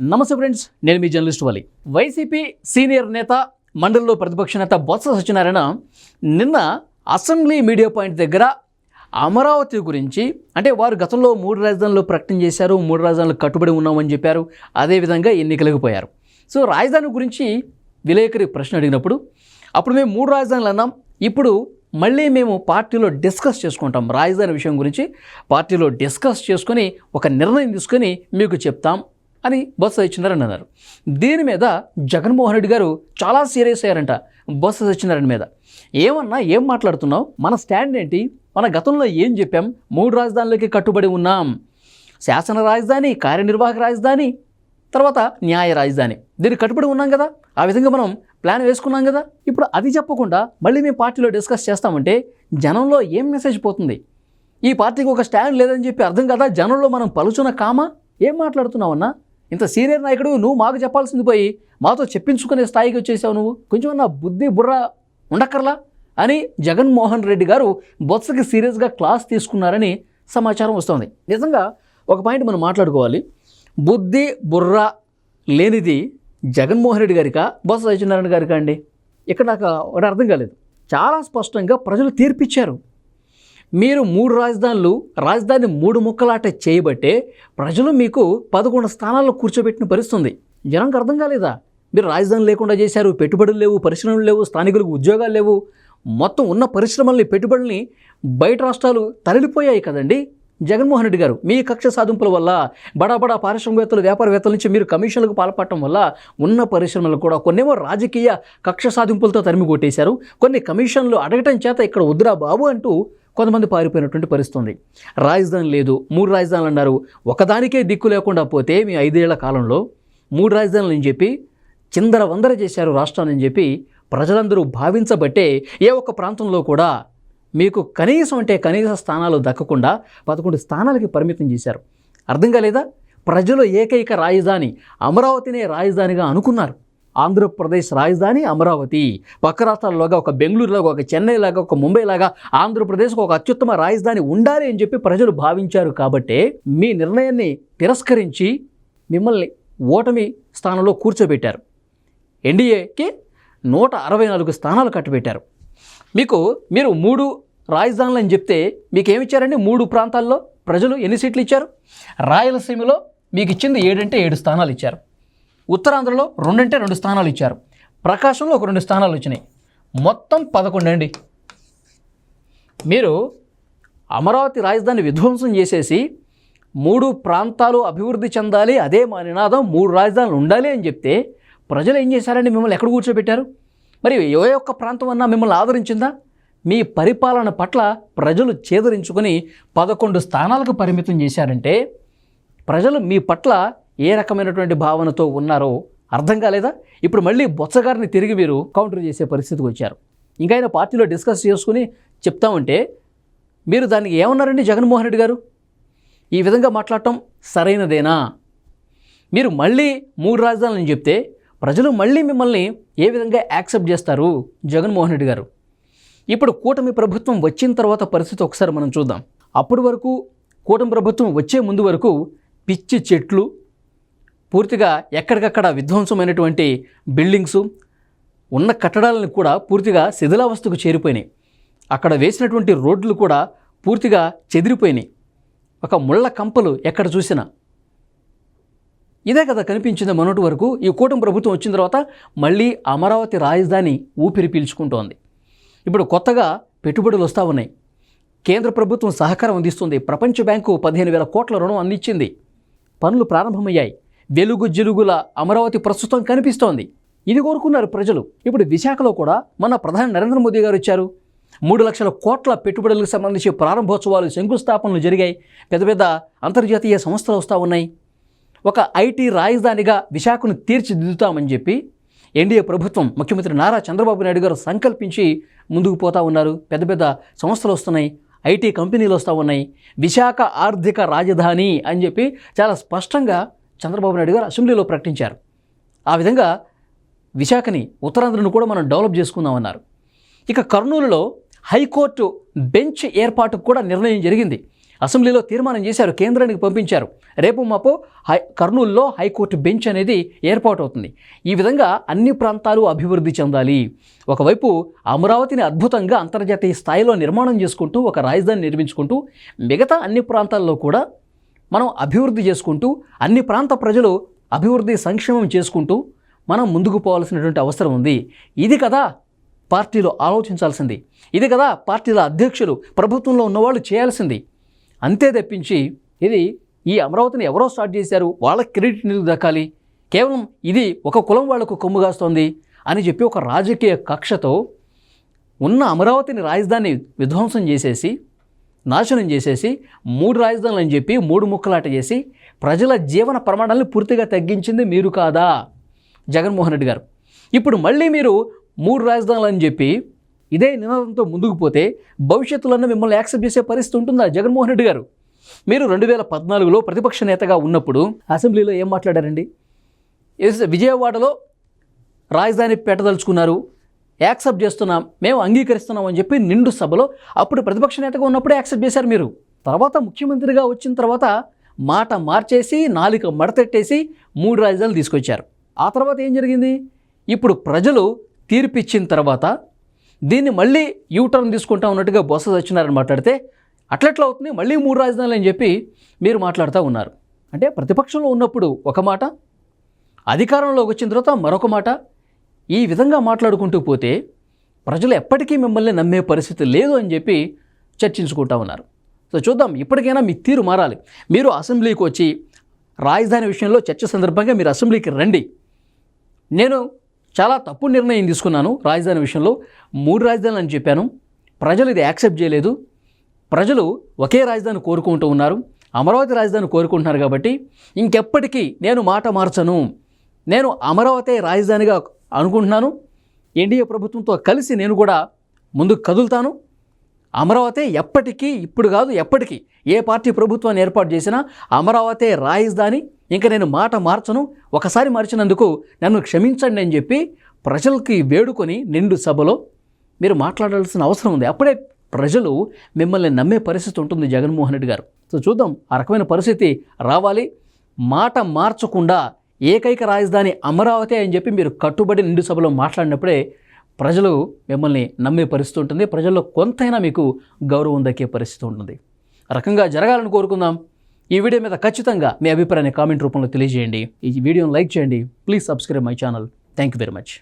నమస్తే ఫ్రెండ్స్ నేను మీ జర్నలిస్ట్ వాలి. వైసీపీ సీనియర్ నేత మండలిలో ప్రతిపక్ష నేత బొత్స సత్యనారాయణ నిన్న అసెంబ్లీ మీడియా పాయింట్ దగ్గర అమరావతి గురించి అంటే వారు గతంలో మూడు రాజధానులు ప్రకటన చేశారు మూడు రాజధానులు కట్టుబడి ఉన్నామని చెప్పారు. అదేవిధంగా ఎన్నికలకు పోయారు. సో రాజధాని గురించి విలేకరి ప్రశ్న అడిగినప్పుడు అప్పుడు మేము మూడు రాజధానులు అన్నాం ఇప్పుడు మళ్ళీ మేము పార్టీలో డిస్కస్ చేసుకుంటాం. రాజధాని విషయం గురించి పార్టీలో డిస్కస్ చేసుకొని ఒక నిర్ణయం తీసుకొని మీకు చెప్తాం. అని బొత్స సత్యనారాయణ అన్నారు దీని మీద జగన్మోహన్ రెడ్డి గారు చాలా సీరియస్ అయ్యారంట బొత్స సత్యనారాయణ మీద. ఏమన్నా ఏం మాట్లాడుతున్నావు? మన స్టాండ్ ఏంటి? మన గతంలో ఏం చెప్పాం? మూడు రాజధానులకి కట్టుబడి ఉన్నాం. శాసన రాజధాని కార్యనిర్వాహక రాజధాని తర్వాత న్యాయ రాజధాని. దీనికి కట్టుబడి ఉన్నాం కదా? ఆ విధంగా మనం ప్లాన్ వేసుకున్నాం కదా? ఇప్పుడు అది చెప్పకుండా మళ్ళీ మేము పార్టీలో డిస్కస్ చేస్తామంటే జనంలో ఏం మెసేజ్ పోతుంది? ఈ పార్టీకి ఒక స్టాండ్ లేదని చెప్పి అర్థం కదా? జనంలో మనం పలుచున కామా? ఏం మాట్లాడుతున్నావన్నా ఇంత సీనియర్ నాయకుడు నువ్వు మాకు చెప్పాల్సింది పోయి మాతో చెప్పించుకునే స్థాయికి వచ్చేసావు నువ్వు. కొంచెం నా బుద్ధి బుర్ర ఉండక్కర్లా? అని జగన్మోహన్ రెడ్డి గారు బొత్సకి సీరియస్గా క్లాస్ తీసుకున్నారని సమాచారం వస్తుంది. నిజంగా ఒక పాయింట్ మనం మాట్లాడుకోవాలి. బుద్ధి బుర్ర లేనిది జగన్మోహన్ రెడ్డి గారికా బొత్స సత్యనారాయణ గారికా అండి? ఇక్కడ నాకు ఒకటి అర్థం కాలేదు. చాలా స్పష్టంగా ప్రజలు తీర్పిచ్చారు. మీరు మూడు రాజధానులు రాజధాని మూడు ముక్కలాట చేయబట్టే ప్రజలు మీకు పదకొండు స్థానాల్లో కూర్చోబెట్టిన పరిస్థితుంది. జనంకి అర్థం కాలేదా? మీరు రాజధాని లేకుండా చేశారు పెట్టుబడులు లేవు పరిశ్రమలు లేవు స్థానికులకు ఉద్యోగాలు లేవు. మొత్తం ఉన్న పరిశ్రమల్ని పెట్టుబడుల్ని బయట రాష్ట్రాలు తరలిపోయాయి కదండి. జగన్మోహన్ రెడ్డి గారు మీ కక్ష సాధింపుల వల్ల బడా బడా పారిశ్రామికవేత్తలు వ్యాపారవేత్తల నుంచి మీరు కమిషన్లకు పాల్పడటం వల్ల ఉన్న పరిశ్రమలు కూడా కొన్నేమో రాజకీయ కక్ష సాధింపులతో తరిమి కొట్టేశారు కొన్ని కమిషన్లు అడగటం చేత ఇక్కడ వద్దురా బాబు అంటూ కొంతమంది పారిపోయినటువంటి పరిస్థితి ఉంది రాజధాని లేదు మూడు రాజధానులు అన్నారు. ఒకదానికే దిక్కు లేకుండా పోతే మీ ఐదేళ్ళ కాలంలో మూడు రాజధానులు అని చెప్పి చిందర వందర చేశారు రాష్ట్రాన్ని అని చెప్పి ప్రజలందరూ భావించబట్టే ఏ ఒక్క ప్రాంతంలో కూడా మీకు కనీసం అంటే కనీస స్థానాలు దక్కకుండా పదకొండు స్థానాలకి పరిమితం చేశారు. అర్థం కాలేదా? ప్రజలు ఏకైక రాజధాని అమరావతినే రాజధానిగా అనుకున్నారు. ఆంధ్రప్రదేశ్ రాజధాని అమరావతి. పక్క రాష్ట్రాల్లోగా ఒక బెంగళూరులాగా ఒక చెన్నై లాగా ఒక ముంబై లాగా ఆంధ్రప్రదేశ్కు ఒక అత్యుత్తమ రాజధాని ఉండాలి అని చెప్పి ప్రజలు భావించారు కాబట్టే మీ నిర్ణయాన్ని తిరస్కరించి మిమ్మల్ని ఓటమి స్థానంలో కూర్చోబెట్టారు. ఎన్డీఏకి నూట అరవై నాలుగు స్థానాలు కట్టబెట్టారు. మీకు మీరు మూడు రాజధానులు అని చెప్తే మీకు ఏమిచ్చారండి మూడు ప్రాంతాల్లో ప్రజలు ఎన్ని సీట్లు ఇచ్చారు? రాయలసీమలో మీకు ఇచ్చింది ఏడంటే ఏడు స్థానాలు ఇచ్చారు. ఉత్తరాంధ్రలో రెండంటే రెండు స్థానాలు ఇచ్చారు. ప్రకాశంలో ఒక రెండు స్థానాలు వచ్చినాయి. మొత్తం పదకొండు అండి. మీరు అమరావతి రాజధాని విధ్వంసం చేసేసి మూడు ప్రాంతాలు అభివృద్ధి చెందాలి అదే మా నినాదం మూడు రాజధానులు ఉండాలి అని చెప్తే ప్రజలు ఏం చేశారండి? మిమ్మల్ని ఎక్కడ కూర్చోబెట్టారు? మరి ఏ ఒక్క ప్రాంతం అన్నా మిమ్మల్ని ఆదరించిందా? మీ పరిపాలన పట్ల ప్రజలు చేదరించుకొని పదకొండు స్థానాలకు పరిమితం చేశారంటే ప్రజలు మీ పట్ల ఏ రకమైనటువంటి భావనతో ఉన్నారో అర్థం కాలేదా? ఇప్పుడు మళ్ళీ బొత్సగారిని తిరిగి మీరు కౌంటర్ చేసే పరిస్థితికి వచ్చారు. ఇంకా ఆయన పార్టీలో డిస్కస్ చేసుకుని చెప్తామంటే మీరు దానికి ఏమన్నారండి జగన్మోహన్ రెడ్డి గారు? ఈ విధంగా మాట్లాడటం సరైనదేనా? మీరు మళ్ళీ మూడు రాజధానులని చెప్తే ప్రజలు మళ్ళీ మిమ్మల్ని ఏ విధంగా యాక్సెప్ట్ చేస్తారు జగన్మోహన్ రెడ్డి గారు? ఇప్పుడు కూటమి ప్రభుత్వం వచ్చిన తర్వాత పరిస్థితి ఒకసారి మనం చూద్దాం. అప్పటి వరకు కూటమి ప్రభుత్వం వచ్చే ముందు వరకు పిచ్చి చెట్లు పూర్తిగా ఎక్కడికక్కడ విధ్వంసమైనటువంటి బిల్డింగ్స్ ఉన్న కట్టడాలను కూడా పూర్తిగా శిథిలావస్థకు చేరిపోయినాయి. అక్కడ వేసినటువంటి రోడ్లు కూడా పూర్తిగా చెదిరిపోయినాయి. ఒక ముళ్ళ కంపలు ఎక్కడ చూసినా. ఇదే కదా కనిపించింది మొన్నటి వరకు. ఈ కూటమి ప్రభుత్వం వచ్చిన తర్వాత మళ్ళీ అమరావతి రాజధాని ఊపిరి పీల్చుకుంటోంది. ఇప్పుడు కొత్తగా పెట్టుబడులు వస్తూ ఉన్నాయి. కేంద్ర ప్రభుత్వం సహకారం అందిస్తుంది. ప్రపంచ బ్యాంకు పదిహేను వేల కోట్ల రుణం అందించింది. పనులు ప్రారంభమయ్యాయి. వెలుగు జిలుగుల అమరావతి ప్రస్తుతం కనిపిస్తోంది. ఇది కోరుకున్నారు ప్రజలు. ఇప్పుడు విశాఖలో కూడా మన ప్రధాని నరేంద్ర మోదీ గారు వచ్చారు. మూడు లక్షల కోట్ల పెట్టుబడులకు సంబంధించి ప్రారంభోత్సవాలు శంకుస్థాపనలు జరిగాయి. పెద్ద పెద్ద అంతర్జాతీయ సంస్థలు వస్తూ ఉన్నాయి. ఒక ఐటీ రాజధానిగా విశాఖను తీర్చిదిద్దుతామని చెప్పి ఎన్డీఏ ప్రభుత్వం ముఖ్యమంత్రి నారా చంద్రబాబు నాయుడు గారు సంకల్పించి ముందుకు పోతా ఉన్నారు. పెద్ద పెద్ద సంస్థలు వస్తున్నాయి. ఐటీ కంపెనీలు వస్తూ ఉన్నాయి. విశాఖ ఆర్థిక రాజధాని అని చెప్పి చాలా స్పష్టంగా చంద్రబాబు నాయుడు గారు అసెంబ్లీలో ప్రకటించారు. ఆ విధంగా విశాఖని ఉత్తరాంధ్రను కూడా మనం డెవలప్ చేసుకుందామన్నారు. ఇక కర్నూలులో హైకోర్టు బెంచ్ ఏర్పాటుకు కూడా నిర్ణయం జరిగింది. అసెంబ్లీలో తీర్మానం చేశారు కేంద్రానికి పంపించారు. రేపు మాపో హై కర్నూలులో హైకోర్టు బెంచ్ అనేది ఏర్పాటు అవుతుంది. ఈ విధంగా అన్ని ప్రాంతాలు అభివృద్ధి చెందాలి. ఒకవైపు అమరావతిని అద్భుతంగా అంతర్జాతీయ స్థాయిలో నిర్మాణం చేసుకుంటూ ఒక రాజధాని నిర్మించుకుంటూ మిగతా అన్ని ప్రాంతాల్లో కూడా మనం అభివృద్ధి చేసుకుంటూ అన్ని ప్రాంత ప్రజలు అభివృద్ధి సంక్షేమం చేసుకుంటూ మనం ముందుకు పోవాల్సినటువంటి అవసరం ఉంది. ఇది కదా పార్టీలో ఆలోచించాల్సింది. ఇది కదా పార్టీల అధ్యక్షులు ప్రభుత్వంలో ఉన్నవాళ్ళు చేయాల్సింది. అంతే తప్పించి ఇది ఈ అమరావతిని ఎవరో స్టార్ట్ చేశారు వాళ్ళకి క్రెడిట్ నిధులు దక్కాలి? కేవలం ఇది ఒక కులం వాళ్ళకు కొమ్ము కాస్తోంది అని చెప్పి ఒక రాజకీయ కక్షతో ఉన్న అమరావతిని రాజధాని విధ్వంసం చేసేసి నాశనం చేసేసి మూడు రాజధానులు అని చెప్పి మూడు ముక్కలాట చేసి ప్రజల జీవన ప్రమాణాలను పూర్తిగా తగ్గించింది మీరు కాదా? జగన్మోహన్ రెడ్డి గారు. ఇప్పుడు మళ్ళీ మీరు మూడు రాజధానులు అని చెప్పి ఇదే నినాదంతో ముందుకు పోతే భవిష్యత్తులో మిమ్మల్ని యాక్సెప్ట్ చేసే పరిస్థితి ఉంటుందా జగన్మోహన్ రెడ్డి గారు? మీరు రెండు వేల పద్నాలుగులో ప్రతిపక్ష నేతగా ఉన్నప్పుడు అసెంబ్లీలో ఏం మాట్లాడారండి? విజయవాడలో రాజధాని పెట్టదలుచుకున్నారు. యాక్సెప్ట్ చేస్తున్నాం మేము అంగీకరిస్తున్నాం అని చెప్పి నిండు సభలో అప్పుడు ప్రతిపక్ష నేతగా ఉన్నప్పుడే యాక్సెప్ట్ చేశారు మీరు. తర్వాత ముఖ్యమంత్రిగా వచ్చిన తర్వాత మాట మార్చేసి నాలుక మడతెట్టేసి మూడు రాజధానులు తీసుకొచ్చారు. ఆ తర్వాత ఏం జరిగింది? ఇప్పుడు ప్రజలు తీర్పిచ్చిన తర్వాత దీన్ని మళ్ళీ యూటర్న్ తీసుకుంటా ఉన్నట్టుగా బొత్స సత్యనారాయణ మాట్లాడితే అట్లట్లా అవుతుంది? మళ్ళీ మూడు రాజధానులు అని చెప్పి మీరు మాట్లాడుతూ ఉన్నారు. అంటే ప్రతిపక్షంలో ఉన్నప్పుడు ఒక మాట అధికారంలోకి వచ్చిన తర్వాత మరొక మాట ఈ విధంగా మాట్లాడుకుంటూ పోతే ప్రజలు ఎప్పటికీ మిమ్మల్ని నమ్మే పరిస్థితి లేదు అని చెప్పి చర్చించుకుంటా ఉన్నారు. సో చూద్దాం ఇప్పటికైనా మీ తీరు మారాలి. మీరు అసెంబ్లీకి వచ్చి రాజధాని విషయంలో చర్చ సందర్భంగా మీరు అసెంబ్లీకి రండి. నేను చాలా తప్పు నిర్ణయం తీసుకున్నాను రాజధాని విషయంలో. మూడు రాజధానులు అని చెప్పాను. ప్రజలు ఇది యాక్సెప్ట్ చేయలేదు. ప్రజలు ఒకే రాజధాని కోరుకుంటూ ఉన్నారు. అమరావతి రాజధాని కోరుకుంటున్నారు కాబట్టి ఇంకెప్పటికీ నేను మాట మార్చను. నేను అమరావతి రాజధానిగా అనుకుంటున్నాను. ఎన్డీఏ ప్రభుత్వంతో కలిసి నేను కూడా ముందుకు కదులుతాను. అమరావతి ఎప్పటికీ ఇప్పుడు కాదు ఎప్పటికీ ఏ పార్టీ ప్రభుత్వాన్ని ఏర్పాటు చేసినా అమరావతి రాజధాని ఇంకా నేను మాట మార్చను. ఒకసారి మార్చినందుకు నన్ను క్షమించండి అని చెప్పి ప్రజలకి వేడుకొని నిండు సభలో మీరు మాట్లాడాల్సిన అవసరం ఉంది. అప్పుడే ప్రజలు మిమ్మల్ని నమ్మే పరిస్థితి ఉంటుంది జగన్మోహన్ రెడ్డి గారు. సో చూద్దాం ఆ రకమైన పరిస్థితి రావాలి. మాట మార్చకుండా ఏకైక రాజధాని అమరావతి అని చెప్పి మీరు కట్టుబడి నిండు సభలో మాట్లాడినప్పుడే ప్రజలు మిమ్మల్ని నమ్మే పరిస్థితి ఉంటుంది. ప్రజల్లో కొంతైనా మీకు గౌరవం దక్కే పరిస్థితి ఉంటుంది. రకంగా జరగాలని కోరుకుందాం. ఈ వీడియో మీద ఖచ్చితంగా మీ అభిప్రాయాన్ని కామెంట్ రూపంలో తెలియజేయండి. ఈ వీడియోని లైక్ చేయండి. Please subscribe my channel. Thank you very much.